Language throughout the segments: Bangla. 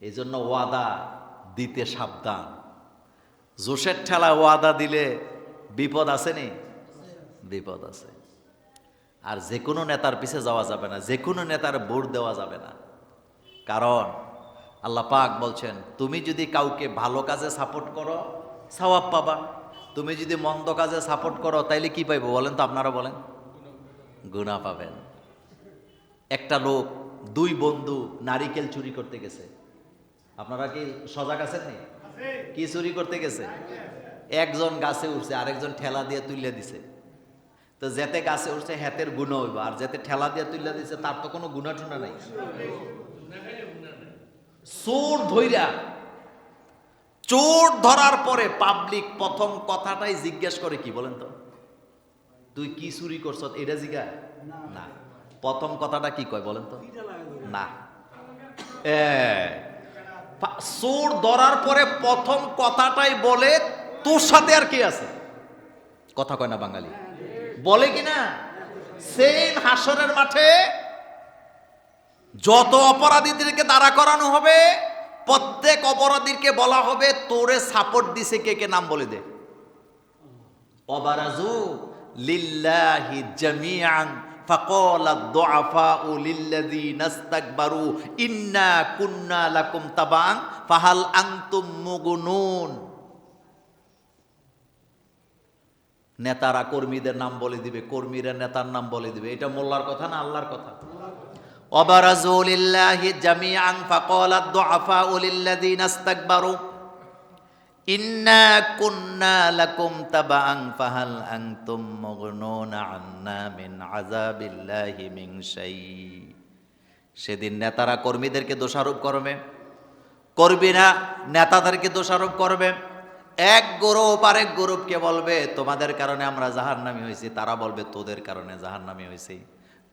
এই জন্য ওয়াদা, দিতে সাবধান। জোশের ঠেলা ওয়াদা দিলে বিপদ আছে নি? বিপদ আছে। আর যে কোনো নেতার পিছে যাওয়া যাবে না যে কোনো নেতার ভোট দেওয়া যাবে না। কারণ আল্লাহ পাক বলছেন, তুমি যদি কাউকে ভালো কাজে সাপোর্ট করো, সওয়াব পাবা। তুমি যদি মন্দ কাজে সাপোর্ট করো, তাইলে কি পাইবো বলেন তো আপনারা বলেন? গুণা পাবেন। একটা লোক, দুই বন্ধু নারিকেল চুরি করতে গেছে। আপনারা কি সজাগ আছেন নি? কি চুরি করতে গেছে? একজন গাছে উঠছে আরেকজন ঠেলা দিয়ে তুলে দিছে। তো যেতে গাছে উঠছে হেতের গুণ হইব। আর যেতে ঠেলা দিয়ে তুলে দিছে তার তো কোনো গুণা টুনা নাই। চোর ধইরা চোর ধরার পরে পাবলিক প্রথম কথাটাই জিজ্ঞেস করে কি বলেন তো? তুই কি চুরি করছ এটা জিগা? না। প্রথম কথাটা কি কয় বলেন তো? না। এ, চোর ধরার পরে প্রথম কথাটাই বলে, তোর সাথে আর কি আছে? কথা কয় না বাঙালি? বলে কি না? সেম হাসরের মাঠে যত অপরাধীদেরকে দাঁড়া করানো হবে, প্রত্যেক অপরাধীকে বলা হবে, তোরে সাপোর্ট দিছে কে কে? নাম বলে দে। অবারাজু লিল্লাহি জামিআন। فقال الضعفاء للذين استكبروا إنا كنا لكم تبعا فهل أنتم مغنون নেতারা কর্মীদের নাম বলে দিবে কর্মীরা নেতার নাম বলে দিবে এটা মোল্লার কথা না আল্লাহর কথা وبرزوا لله جميعا فقال الضعفاء للذين ইন্না কুন্না লাকুম তাবাং ফাহাল আনতুম মুগনুনা আন্না মিন আযাবিল্লাহি মিন শাই। সেদিন নেতারা কর্মীদেরকে দোষারোপ করবে, কর্মীরা নেতাদেরকে দোষারোপ করবে। এক গৌরব আর এক গৌরবকে বলবে, তোমাদের কারণে আমরা জাহান্নামি হয়েছি। তারা বলবে, তোদের কারণে জাহান্নামি হয়েছি।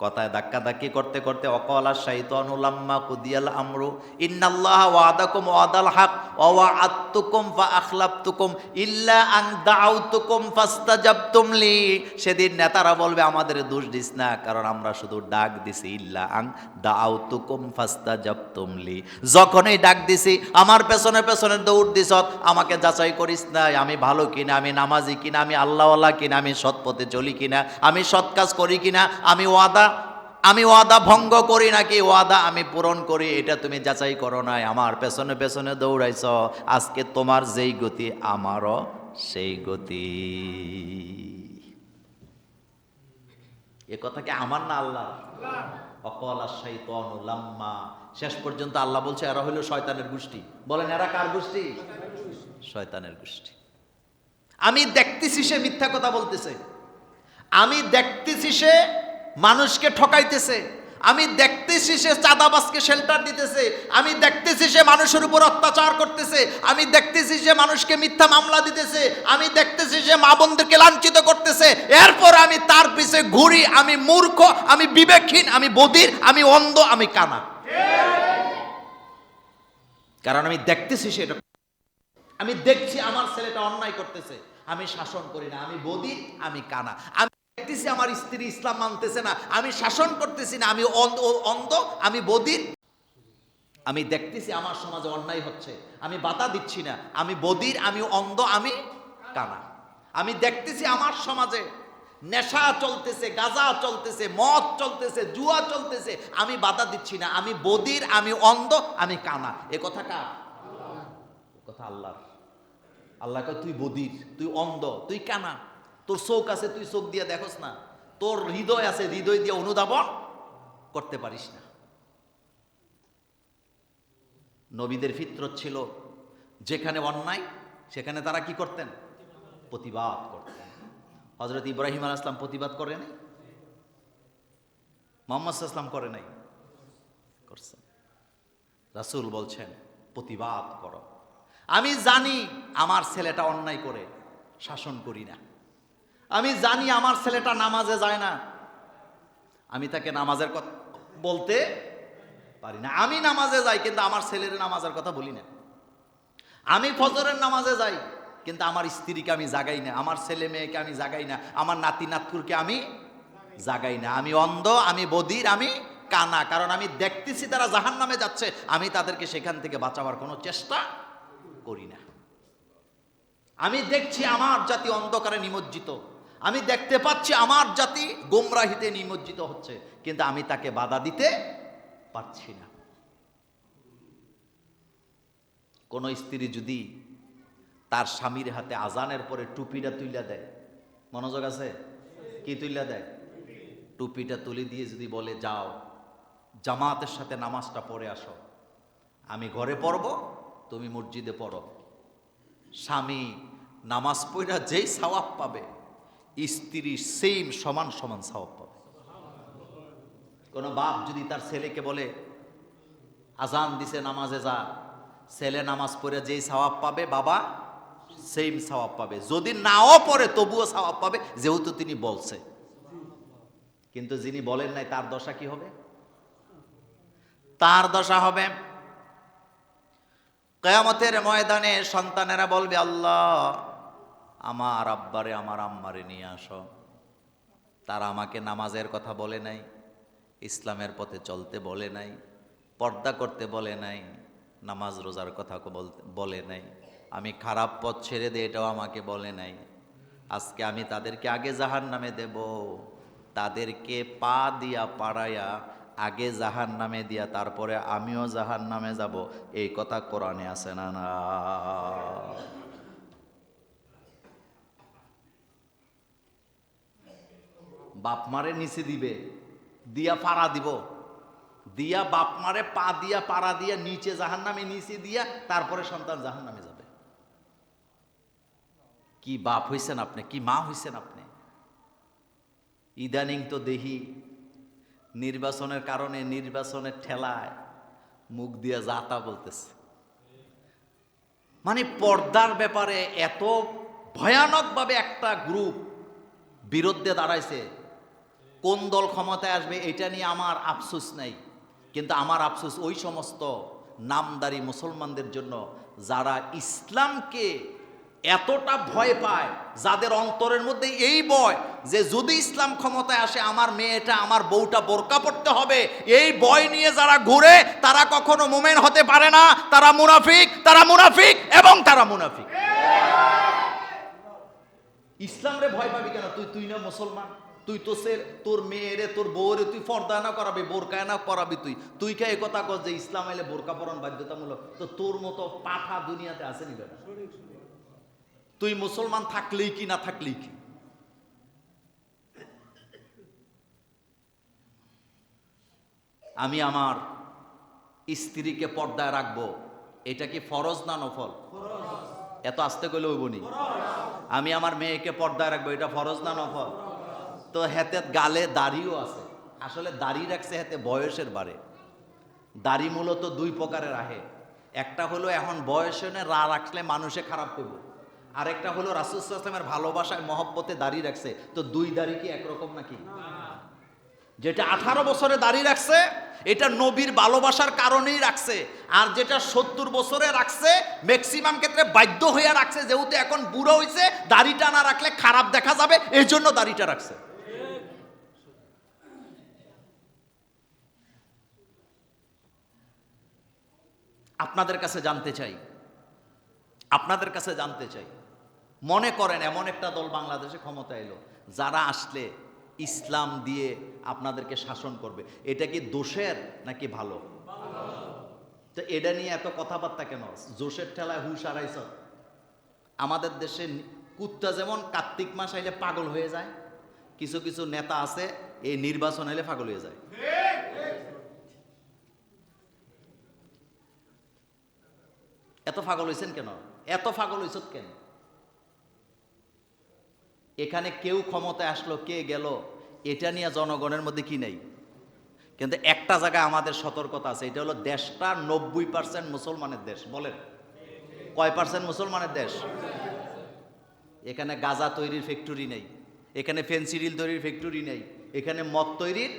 কথায় ধাক্কা ধাক্কি করতে করতে অকলা শাইতানুলাম্মা কুদিয়াল আমরু, ইন্নাল্লাহ ওয়াদাকুম ওয়াদাল হক, ওয়া আত্তুকুম ফা আখলাফতুকুম, ইল্লা আন দাউতুকুম ফাস্তাজাবতুম লি। সেদিন নেতারা বলবে, আমাদের দোষ দিস না, কারণ আমরা শুধু ডাক দিছি, ইল্লা আন দাউতুকুম ফাস্তাজাবতুম লি। যখনই ডাক দিছি, আমার পেছনে পেছনে দৌড় দিছ, আমাকে যাচাই করিস না, আমি ভালো কিনা, আমি নামাজি কিনা, আমি আল্লাহওয়ালা কিনা, আমি সৎ পথে চলি কিনা, আমি সৎ কাজ করি কিনা, আমি ওয়াদা আমি ওয়াদা ভঙ্গ করি নাকি ওয়াদা আমি পূরণ করি, এটা তুমি যাচাই করো নাই। আমার পেছনে পেছনে দৌড়াইছ, আজকে তোমার যেই গতি, আমারও সেই গতি। এ কথা কি আমার না আল্লাহ অকল লাম্মা। শেষ পর্যন্ত আল্লাহ বলছে, এরা হইল শয়তানের গোষ্ঠী। বলেন, এরা কার গোষ্ঠী? শয়তানের গোষ্ঠী। আমি দেখতেছি সে মিথ্যা কথা বলতেছে। আমি দেখতেছি সে মানুষকে ঠকাইতেছে। আমি দেখতেছি সে চাঁদাবাজকে শেল্টার দিতেছে। আমি দেখতেছি সে মানুষের উপর অত্যাচার করতেছে। আমি দেখতেছি সে মানুষকে মিথ্যা মামলা দিতেছে। আমি দেখতেছি সে মা বোনদেরকে লাঞ্ছিত করতেছে। এরপর আমি তার পিছে ঘুরি। আমি মূর্খ, আমি বিবেকহীন, আমি বধির, আমি অন্ধ, আমি কানা। কারণ আমি দেখতেছি সেটা আমি দেখছি আমার ছেলেটা অন্যায় করতেছে। আমি শাসন করি না। আমি বদির আমি কানা। আমি দেখতেছি আমার স্ত্রী ইসলাম মানতেছে না। আমি শাসন করতেছি না, আমি অন্ধ আমি বদির আমি দেখতেছি আমার সমাজে অন্যায় হচ্ছে। আমি বাধা দিচ্ছি না। আমি বদির আমি অন্ধ, আমি কানা। আমি দেখতেছি আমার সমাজে নেশা চলতেছে, গাঁজা চলতেছে, মদ চলতেছে, জুয়া চলতেছে। আমি বাধা দিচ্ছি না। আমি বদির আমি অন্ধ, আমি কানা। এ কথা কার? কথা আল্লাহ কয়, তুই বদির তুই অন্ধ, তুই কানা। তোর চোখ আছে, তুই চোখ দিয়ে দেখোস না। তোর হৃদয় আছে, হৃদয় দিয়ে অনুধাবন করতে পারিস না। নবীদের ফিতরত ছিল, যেখানে অন্যায়, সেখানে তারা কি করতেন? প্রতিবাদ করতেন। হজরত ইব্রাহিম আল আসলাম প্রতিবাদ করে নাই? মোহাম্মদ আসলাম করে নাই? করছেন রাসূল বলছেন, প্রতিবাদ করো। আমি জানি আমার ছেলেটা অন্যায় করে শাসন করি না। আমি জানি আমার ছেলেটা নামাজে যায় না। আমি তাকে নামাজের কথা বলতে পারি না। আমি নামাজে যাই, কিন্তু আমার ছেলের নামাজের কথা বলি না। আমি ফজরের নামাজে যাই, কিন্তু আমার স্ত্রীকে আমি জাগাই না। আমার ছেলে মেয়েকে আমি জাগাই না। আমার নাতি নাতকুরকে আমি জাগাই না। আমি অন্ধ, আমি বদির, আমি কানা। কারণ আমি দেখতেছি তারা জাহান নামে যাচ্ছে। আমি তাদেরকে সেখান থেকে বাঁচাবার কোনো চেষ্টা করি না। আমি দেখছি আমার জাতি অন্ধকারে নিমজ্জিত। আমি দেখতে পাচ্ছি আমার জাতি গোমরাহিতে নিমজ্জিত হচ্ছে, কিন্তু আমি তাকে বাধা দিতে পারছি না। কোন স্ত্রী যদি তার স্বামীর হাতে আজানের পরে টুপিটা তুইলা দেয়, মনোযোগ আছে? কি তুইলা দেয়? টুপিটা তুলে দিয়ে যদি বলে, যাও, জামাতের সাথে নামাজটা পড়ে আসো। আমি ঘরে পড়ব, তুমি মসজিদে পড়ো। স্বামী নামাজ পড়া যেই সওয়াব পাবে স্ত্রী সেম সমান সমান সওয়াব পাবে। কোনো বাপ যদি তার ছেলেকে বলে, আজান দিছে, নামাজে যা। ছেলে নামাজ পড়ে যেই সওয়াব পাবে, বাবা সেম সওয়াব পাবে। যদি নাও পড়ে, তবুও সওয়াব পাবে, যেহেতু তিনি বলছে। কিন্তু যিনি বলেন নাই, তার দশা কি হবে? তার দশা হবে, কেয়ামতের ময়দানে সন্তানেরা বলবে, আল্লাহ আমার আব্বারে, আমার আম্মারে নিয়ে আসো। তারা আমাকে নামাজের কথা বলে নাই, ইসলামের পথে চলতে বলে নাই, পর্দা করতে বলে নাই, নামাজ রোজার কথা বলতে বলে নাই। আমি খারাপ পথ ছেড়ে দিয়ে এটাও আমাকে বলে নাই। আজকে আমি তাদেরকে আগে জাহান নামে দেব। তাদেরকে পা দিয়া পাড়াইয়া আগে জাহান নামে দিয়া তারপরে আমিও জাহান নামে যাব। এই কথা কোরআনে আছে না না? বাপ মারে নিচে দিবে, দিয়া পাড়া দিব। দিয়া বাপ মারে পা দিয়া, পাড়া দিয়া, নিচে জাহান নামে নিচে দিয়া, তারপরে সন্তান জাহান নামে যাবে। কি বাপ হইছেন আপনি, কি মা হইছেন আপনি? ইদানিং তো দেহি নির্বাচনের কারণে নির্বাচনের ঠেলায় মুখ দিয়ে যাতা বলতেছে। মানে পর্দার ব্যাপারে এত ভয়ানকভাবে একটা গ্রুপ বিরুদ্ধে দাঁড়াইছে কোন দল ক্ষমতায় আসবে এটা নিয়ে আমার আফসোস নাই। কিন্তু আমার আফসোস ওই সমস্ত নামদারি মুসলমানদের জন্য যারা ইসলামকে এতটা ভয় পায়, যাদের অন্তরের মধ্যে এই ভয় যে যদি ইসলাম ক্ষমতায় আসে, আমার মেয়েটা, আমার বউটা বোরকা পড়তে হবে, এই ভয় নিয়ে যারা ঘুরে, তারা কখনো মোমেন হতে পারে না। তারা মুনাফিক তারা মুনাফিক এবং তারা মুনাফিক। ইসলামরে ভয় পাবি কেন? তুই তুই না মুসলমান? তুই তো সে তোর মেয়েরে, তোর বউরে তুই ফর্দা না করাবি বোরকা না করাবি তুই। তুই কে কথা কর যে ইসলাম এলে বোরকা পরন বাধ্যতামূলক? তো তোর মতো পাঠা দুনিয়াতে আসেনি বেটা। তুই মুসলমান থাকলেই কি, না থাকলেই কি? আমি আমার স্ত্রীকে পর্দায় রাখব। এটা কি ফরজ না নফল? এত আস্তে করলে ওই বনি আমি আমার মেয়েকে পর্দায় রাখব, এটা ফরজ না নফল? তো হেতে গালে দাড়িও আছে। আসলে দাড়ি রাখছে হেতে বয়সের বারে। দাড়ি মূলত দুই প্রকারের আহে। একটা হলো এখন বয়সে রা রাখলে মানুষে খারাপ করবে। আরেকটা হলো রাসুসালামের ভালোবাসায়, মহব্বতে দাড়ি রাখছে। তো দুই দাড়ি কি একরকম নাকি? যেটা আঠারো বছরে দাড়ি রাখছে, এটা নবীর ভালোবাসার কারণেই রাখছে। আর যেটা সত্তর বছরে রাখছে ম্যাক্সিমাম ক্ষেত্রে বাধ্য হয়ে রাখছে। যেহেতু এখন বুড়ো হয়েছে দাড়িটা না রাখলে খারাপ দেখা যাবে এই জন্য দাড়িটা রাখছে। আপনাদের কাছে জানতে চাই। আপনাদের কাছে জানতে চাই। মনে করেন এমন একটা দল বাংলাদেশে ক্ষমতা এলো, যারা আসলে ইসলাম দিয়ে আপনাদেরকে শাসন করবে। এটা কি দোষের নাকি ভালো? তো এটা নিয়ে এত কথাবার্তা কেন? জোশের ঠেলায় হুশ হারাইছ? আমাদের দেশে কুত্তা যেমন কার্তিক মাস আইলে পাগল হয়ে যায়, কিছু কিছু নেতা আছে, এই নির্বাচন এলে পাগল হয়ে যায়। এত পাগল হয়েছেন কেন? এত পাগল হয়েছ কেন? এখানে কেউ ক্ষমতায় আসলো, কে গেল, এটা নিয়ে জনগণের মধ্যে কি নেই? কিন্তু একটা জায়গায় আমাদের সতর্কতা আছে, এটা হলো দেশটা নব্বই পার্সেন্ট মুসলমানের দেশ, বলেন। কয় পার্সেন্ট মুসলমানের দেশ? এখানে গাজা তৈরির ফ্যাক্টরি নেই, এখানে ফেন্সিডিল তৈরির ফ্যাক্টরি নেই, এখানে মদ তৈরির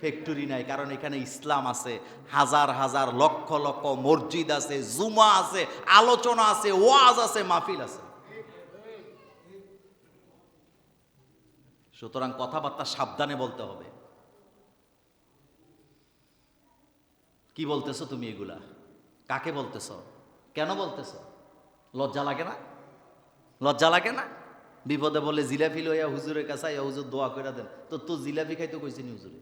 ফ্যাক্টরি নাই, কারণ এখানে ইসলাম আছে, হাজার হাজার লক্ষ লক্ষ মসজিদ আছে, জুমা আছে, আলোচনা আছে, ওয়াজ আছে, মাহফিল আছে। সুতরাং কথাবার্তা সাবধানে বলতে হবে। কি বলতেছো তুমি এগুলা? কাকে বলতেছ? কেন বলতেছ? লজ্জা লাগে না? লজ্জা লাগে না? বিপদে বলে জিলাপি লইয়া হুজুরের কাছে হুজুর দোয়া করে দেন। তো তো জিলাপি খাইতে কইছেনি হুজুরে?